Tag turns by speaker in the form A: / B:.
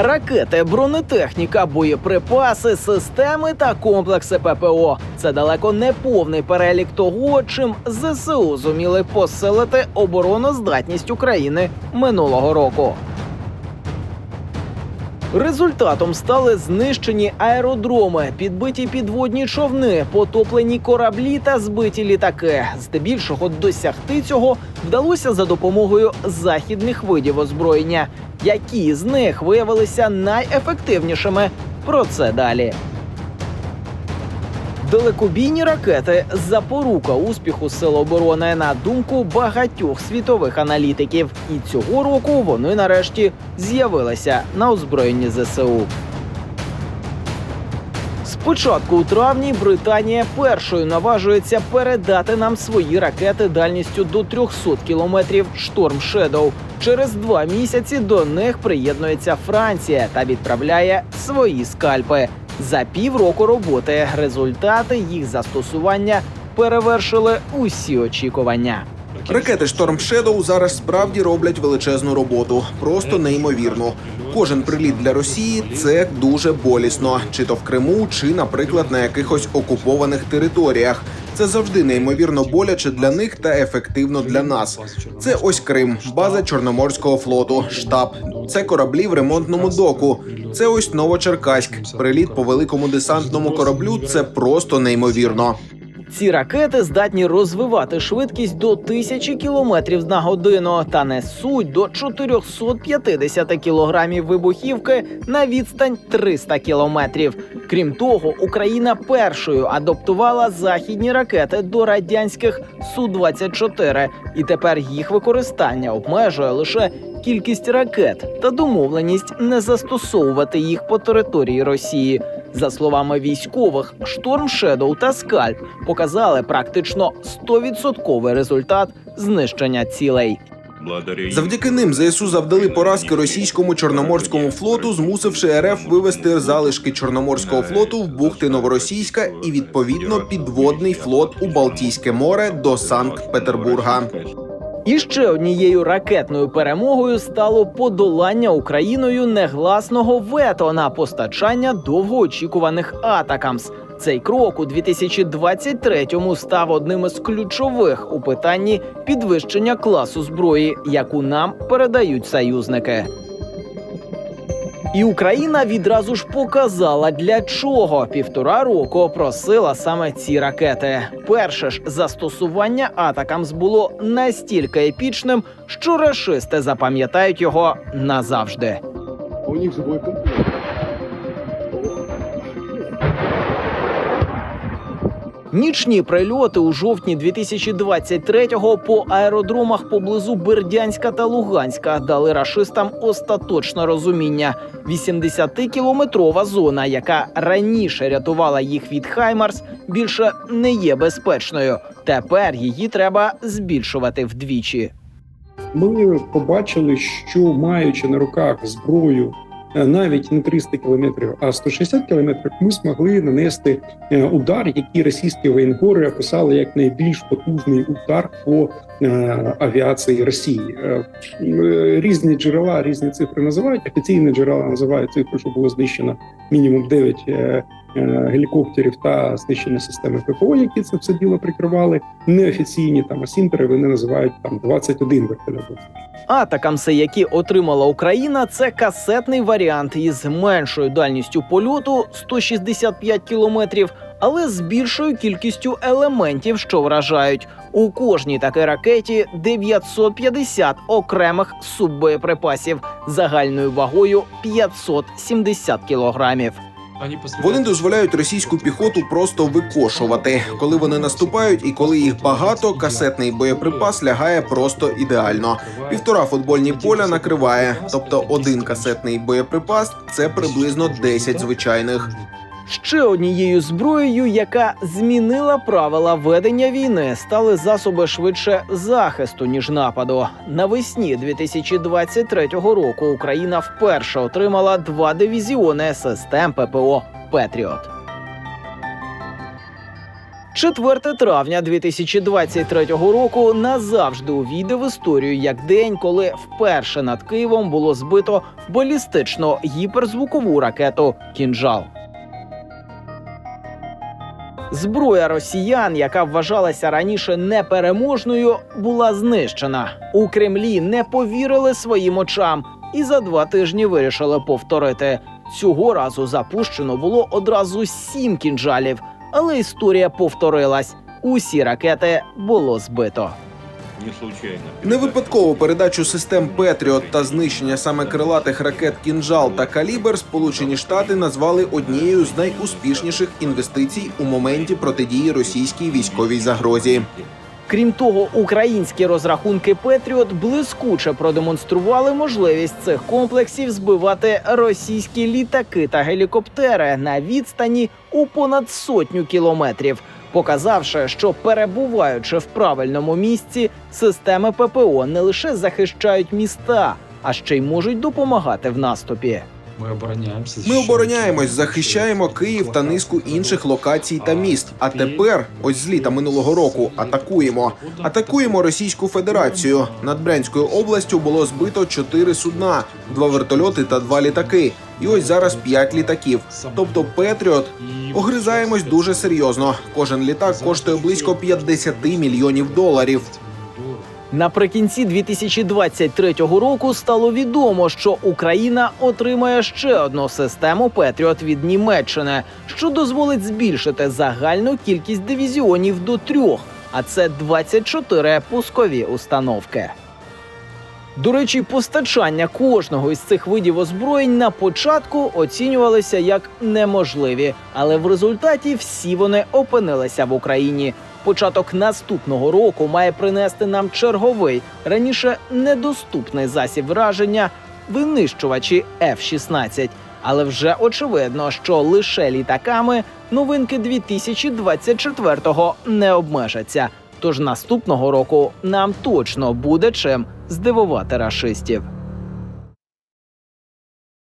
A: Ракети, бронетехніка, боєприпаси, системи та комплекси ППО. Це далеко не повний перелік того, чим ЗСУ зуміли посилити обороноздатність України минулого року. Результатом стали знищені аеродроми, підбиті підводні човни, потоплені кораблі та збиті літаки. Здебільшого досягти цього вдалося за допомогою західних видів озброєння. Які з них виявилися найефективнішими? Про це далі. Далекобійні ракети запорука успіху сил оборони на думку багатьох світових аналітиків. І цього року вони нарешті з'явилися на озброєнні ЗСУ. Спочатку у травні Британія першою наважується передати нам свої ракети дальністю до 300 кілометрів Шторм Шедоу. Через два місяці до них приєднується Франція та відправляє свої скальпи. За півроку роботи результати їх застосування перевершили усі очікування.
B: Ракети Storm Shadow зараз справді роблять величезну роботу, просто неймовірну. Кожен приліт для Росії це дуже болісно, чи то в Криму, чи, наприклад, на якихось окупованих територіях. Це завжди неймовірно боляче для них та ефективно для нас. Це ось Крим, база Чорноморського флоту, штаб. Це кораблі в ремонтному доку. Це ось Новочеркаськ. Приліт по великому десантному кораблю. Це просто неймовірно.
A: Ці ракети здатні розвивати швидкість до 1000 кілометрів на годину та несуть до 450 кілограмів вибухівки на відстань 300 кілометрів. Крім того, Україна першою адаптувала західні ракети до радянських Су-24, і тепер їх використання обмежує лише кількість ракет та домовленість не застосовувати їх по території Росії. За словами військових, шторм Шедоу та Скальп показали практично 100% результат знищення цілей.
B: Завдяки ним ЗСУ завдали поразки російському чорноморському флоту, змусивши РФ вивести залишки чорноморського флоту в бухти Новоросійська і відповідно підводний флот у Балтійське море до Санкт-Петербурга.
A: І ще однією ракетною перемогою стало подолання Україною негласного вето на постачання довгоочікуваних атакамс. Цей крок у 2023-му став одним із ключових у питанні підвищення класу зброї, яку нам передають союзники. І Україна відразу ж показала, для чого півтора року просила саме ці ракети. Перше ж застосування атакамс було настільки епічним, що рашисти запам'ятають його назавжди.
C: У них же боекомплект.
A: Нічні прильоти у жовтні 2023-го по аеродромах поблизу Бердянська та Луганська дали рашистам остаточне розуміння. 80-кілометрова зона, яка раніше рятувала їх від Хаймарс, більше не є безпечною. Тепер її треба збільшувати вдвічі.
C: Ми побачили, що маючи на руках зброю навіть не 300 кілометрів, а 160 кілометрів, ми змогли нанести е, удар, який російські воєнкори описали як найбільш потужний удар по е, авіації Росії. Е, е, Різні джерела, різні цифри називають. Офіційні джерела називають цифру, що було знищено мінімум 9 е, е, гелікоптерів та знищення системи ППО, які це все діло прикривали. Неофіційні там асінтери вони називають там 21 вертольот.
A: Атакамси, які отримала Україна, це касетний варіант із меншою дальністю польоту 165 кілометрів, але з більшою кількістю елементів, що вражають. У кожній такій ракеті 950 окремих суббоєприпасів загальною вагою 570 кілограмів.
B: Вони дозволяють російську піхоту просто викошувати. Коли вони наступають, і коли їх багато, касетний боєприпас лягає просто ідеально. Півтора футбольні поля накриває, тобто один касетний боєприпас це приблизно 10 звичайних.
A: Ще однією зброєю, яка змінила правила ведення війни, стали засоби швидше захисту ніж нападу. Навесні 2023 року Україна вперше отримала два дивізіони систем ППО Петріот. 4 травня 2023 року назавжди увійде в історію як день, коли вперше над Києвом було збито балістично гіперзвукову ракету Кінжал. Зброя росіян, яка вважалася раніше непереможною, була знищена. У Кремлі не повірили своїм очам і за два тижні вирішили повторити. Цього разу запущено було одразу сім кінжалів, але історія повторилась. Усі ракети було збито.
D: Не случайно.
B: Не випадково передачу систем Петріот та знищення саме крилатих ракет Кінжал та Калібр Сполучені Штати назвали однією з найуспішніших інвестицій у моменті протидії російській військовій загрозі.
A: Крім того, українські розрахунки Петріот блискуче продемонстрували можливість цих комплексів збивати російські літаки та гелікоптери на відстані у понад сотню кілометрів, показавши, що перебуваючи в правильному місці, системи ППО не лише захищають міста, а ще й можуть допомагати в наступі.
E: Ми обороняємося.
B: Ми обороняємось, захищаємо Київ та низку інших локацій та міст. А тепер, ось з літа минулого року, атакуємо. Атакуємо Російську Федерацію. Над Брянською областю було збито чотири судна, два вертольоти та два літаки. І ось зараз п'ять літаків. Тобто Петріот огризаємось дуже серйозно. Кожен літак коштує близько 50 мільйонів доларів.
A: Наприкінці 2023 року стало відомо, що Україна отримає ще одну систему Петріот від Німеччини, що дозволить збільшити загальну кількість дивізіонів до трьох, а це 24 пускові установки. До речі, постачання кожного із цих видів озброєнь на початку оцінювалися як неможливі, але в результаті всі вони опинилися в Україні. Початок наступного року має принести нам черговий раніше недоступний засіб враження винищувачі F-16. Але вже очевидно, що лише літаками новинки 2024-го не обмежаться. Тож наступного року нам точно буде чим здивувати рашистів.